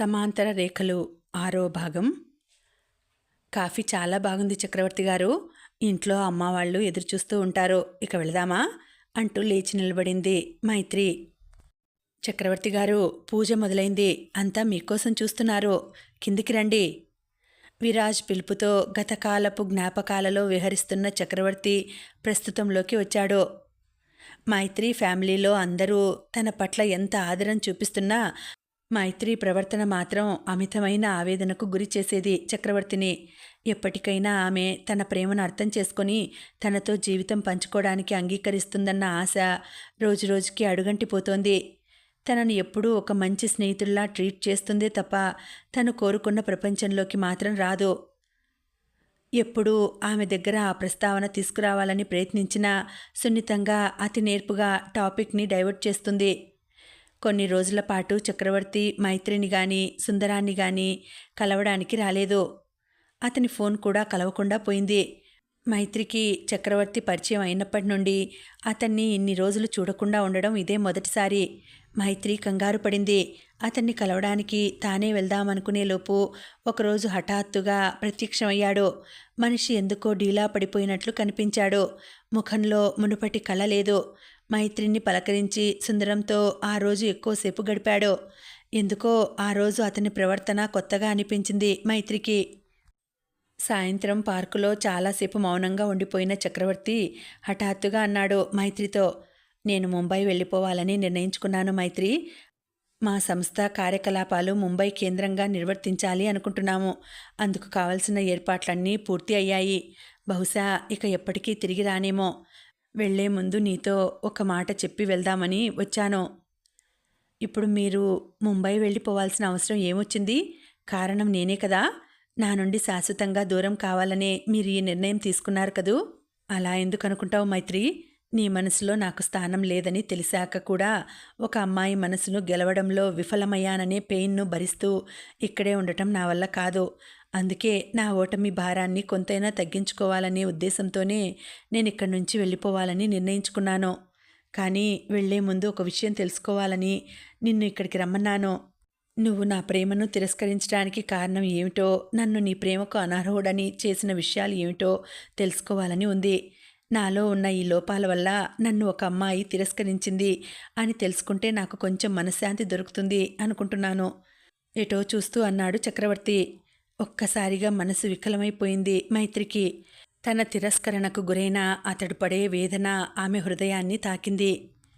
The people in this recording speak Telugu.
సమాంతర రేఖలు ఆరో భాగం. కాఫీ చాలా బాగుంది చక్రవర్తి గారు. ఇంట్లో అమ్మ వాళ్ళు ఎదురు చూస్తూ ఉంటారు. ఇక వెళదామా? అంటూ లేచి నిలబడింది మైత్రి. చక్రవర్తి గారు పూజ మొదలైంది. అంతా మీకోసం చూస్తున్నారు. కిందికి రండి. విరాజ్ పిలుపుతో గతకాలపు జ్ఞాపకాలలో విహరిస్తున్న చక్రవర్తి ప్రస్తుతంలోకి వచ్చాడు. మైత్రి ఫ్యామిలీలో అందరూ తన పట్ల ఎంత ఆదరం చూపిస్తున్నా మైత్రి ప్రవర్తన మాత్రం అమితమైన ఆవేదనకు గురి చేసేది చక్రవర్తిని. ఎప్పటికైనా ఆమె తన ప్రేమను అర్థం చేసుకొని తనతో జీవితం పంచుకోవడానికి అంగీకరిస్తుందన్న ఆశ రోజురోజుకి అడుగంటిపోతోంది. తనను ఎప్పుడూ ఒక మంచి స్నేహితుల్లా ట్రీట్ చేస్తుందే తప్ప తను కోరుకున్న ప్రపంచంలోకి మాత్రం రాదు. ఎప్పుడూ ఆమె దగ్గర ఆ ప్రస్తావన తీసుకురావాలని ప్రయత్నించినా సున్నితంగా అతి నేర్పుగా టాపిక్ని డైవర్ట్ చేస్తుంది. కొన్ని రోజుల పాటు చక్రవర్తి మైత్రిని గాని సుందరాన్ని గాని కలవడానికి రాలేదు. అతని ఫోన్ కూడా కలవకుండా పోయింది. మైత్రికి చక్రవర్తి పరిచయం అయినప్పటి నుండి అతన్ని ఇన్ని రోజులు చూడకుండా ఉండడం ఇదే మొదటిసారి. మైత్రి కంగారు పడింది. అతన్ని కలవడానికి తానే వెళ్దామనుకునేలోపు ఒకరోజు హఠాత్తుగా ప్రత్యక్షమయ్యాడు. మనిషి ఎందుకో డీలా పడిపోయినట్లు కనిపించాడు. ముఖంలో మునుపటి కళ లేదు. మైత్రిని పలకరించి సుందరంతో ఆ రోజు ఎక్కువసేపు గడిపాడు. ఎందుకో ఆ రోజు అతని ప్రవర్తన కొత్తగా అనిపించింది మైత్రికి. సాయంత్రం పార్కులో చాలాసేపు మౌనంగా ఉండిపోయిన చక్రవర్తి హఠాత్తుగా అన్నాడు మైత్రితో నేను ముంబై వెళ్ళిపోవాలని నిర్ణయించుకున్నాను మైత్రి. మా సంస్థ కార్యకలాపాలు ముంబై కేంద్రంగా నిర్వర్తించాలి అనుకుంటున్నాము. అందుకు కావలసిన ఏర్పాట్లన్నీ పూర్తి అయ్యాయి. బహుశా ఇక ఎప్పటికీ తిరిగి రానేమో. వెళ్ళే ముందు నీతో ఒక మాట చెప్పి వెళ్దామని వచ్చాను. ఇప్పుడు మీరు ముంబై వెళ్ళిపోవాల్సిన అవసరం ఏమొచ్చింది? కారణం నేనే కదా. నా నుండి శాశ్వతంగా దూరం కావాలనే మీరు ఈ నిర్ణయం తీసుకున్నారు కదూ? అలా ఎందుకు అనుకుంటావు మైత్రి? నీ మనసులో నాకు స్థానం లేదని తెలిసాక కూడా ఒక అమ్మాయి మనసును గెలవడంలో విఫలమయ్యాననే పెయిన్ను భరిస్తూ ఇక్కడే ఉండటం నా వల్ల కాదు. అందుకే నా ఓటమి భారాన్ని కొంతైనా తగ్గించుకోవాలనే ఉద్దేశంతోనే నేను ఇక్కడి నుంచి వెళ్ళిపోవాలని నిర్ణయించుకున్నాను. కానీ వెళ్ళే ముందు ఒక విషయం తెలుసుకోవాలని నిన్ను ఇక్కడికి రమ్మన్నాను. నువ్వు నా ప్రేమను తిరస్కరించడానికి కారణం ఏమిటో నన్ను నీ ప్రేమకు అనర్హుడని చేసిన విషయాలు ఏమిటో తెలుసుకోవాలని ఉంది. నాలో ఉన్న ఈ లోపాల వల్ల నన్ను ఒక అమ్మాయి తిరస్కరించింది అని తెలుసుకుంటే నాకు కొంచెం మనశ్శాంతి దొరుకుతుంది అనుకుంటున్నాను. ఎటో చూస్తూ అన్నాడు చక్రవర్తి. ఒక్కసారిగా మనసు వికలమైపోయింది మైత్రికి. తన తిరస్కరణకు గురైన అతడు పడే వేదన ఆమె హృదయాన్ని తాకింది.